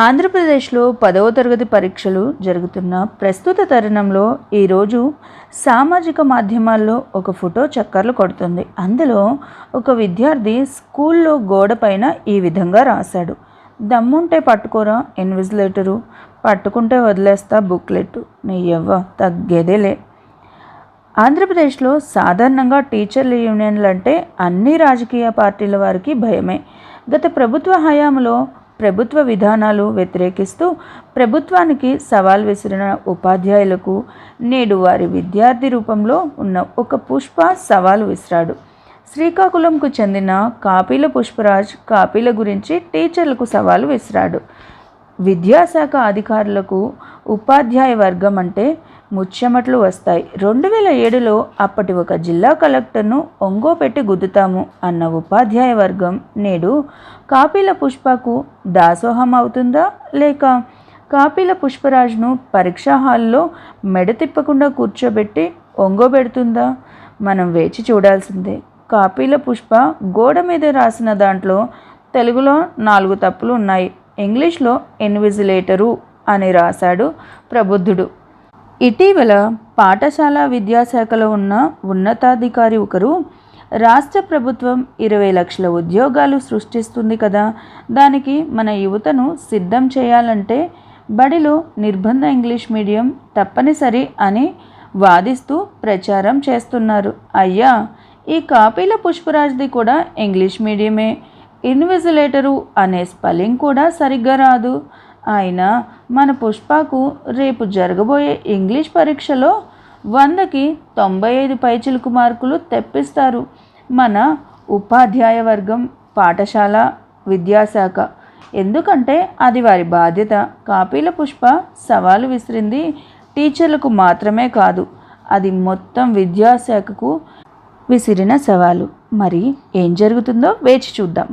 ఆంధ్రప్రదేశ్లో పదవ తరగతి పరీక్షలు జరుగుతున్న ప్రస్తుత తరుణంలో ఈరోజు సామాజిక మాధ్యమాల్లో ఒక ఫోటో చక్కర్లు కొడుతుంది. అందులో ఒక విద్యార్థి స్కూల్లో గోడపైన ఈ విధంగా రాశాడు. దమ్ముంటే పట్టుకోరా ఇన్విజిలేటరు పట్టుకుంటే వదిలేస్తా బుక్లెట్ నెయ్యవ్వ తగ్గేదేలే. ఆంధ్రప్రదేశ్లో సాధారణంగా టీచర్ల యూనియన్లు అంటే అన్ని రాజకీయ పార్టీల వారికి భయమే. గత ప్రభుత్వ హయాంలో ప్రభుత్వ విధానాలు వ్యతిరేకిస్తూ ప్రభుత్వానికి సవాల్ విసిరిన ఉపాధ్యాయులకు నేడు వారి విద్యార్థి రూపంలో ఉన్న ఒక పుష్ప సవాలు విసిరాడు. శ్రీకాకుళంకు చెందిన కాపీల పుష్పరాజ్ కాపీల గురించి టీచర్లకు సవాలు విసిరాడు. విద్యాశాఖ అధికారులకు ఉపాధ్యాయ వర్గం అంటే ముచ్చెమట్లు వస్తాయి. రెండు వేల ఏడులో అప్పటి ఒక జిల్లా కలెక్టర్ను ఒంగోపెట్టి గుద్దుతాము అన్న ఉపాధ్యాయ వర్గం నేడు కాపీల పుష్పకు దాసోహం అవుతుందా లేక కాపీల పుష్పరాజ్ను పరీక్షా హాల్లో మెడ తిప్పకుండా కూర్చోబెట్టి ఒంగోబెడుతుందా? మనం వేచి చూడాల్సిందే. కాపీల పుష్ప గోడ మీద రాసిన దాంట్లో తెలుగులో నాలుగు తప్పులు ఉన్నాయి. ఇంగ్లీష్లో ఇన్విజిలేటరు అని రాశాడు ప్రబుద్ధుడు. ఇటీవల పాఠశాల విద్యాశాఖలో ఉన్న ఉన్నతాధికారి ఒకరు రాష్ట్ర ప్రభుత్వం ఇరవై లక్షల ఉద్యోగాలు సృష్టిస్తుంది కదా దానికి మన యువతను సిద్ధం చేయాలంటే బడిలో నిర్బంధ ఇంగ్లీష్ మీడియం తప్పనిసరి అని వాదిస్తూ ప్రచారం చేస్తున్నారు. అయ్యా ఈ కాపీల పుష్పరాజ్ది కూడా ఇంగ్లీష్ మీడియమే. ఇన్విజిలేటరు అనే స్పెల్లింగ్ కూడా సరిగ్గా రాదు. అయినా మన పుష్పకు రేపు జరగబోయే ఇంగ్లీష్ పరీక్షలో వందకి తొంభై ఐదు పైచిలుకు మార్కులు తెప్పిస్తారు. మన ఉపాధ్యాయ వర్గం పాఠశాల విద్యాశాఖ. ఎందుకంటే అది వారి బాధ్యత. కాపీల పుష్ప సవాలు విసిరింది టీచర్లకు మాత్రమే కాదు అది మొత్తం విద్యాశాఖకు విసిరిన సవాలు. మరి ఏం జరుగుతుందో వేచి చూద్దాం.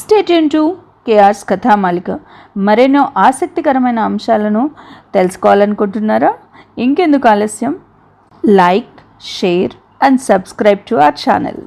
స్టేట్ టు కేఆర్స్ కథామాలిక మరెన్నో ఆసక్తికరమైన అంశాలను తెలుసుకోవాలనుకుంటున్నారా? ఇంకెందుకు ఆలస్యం? Like share and subscribe to our channel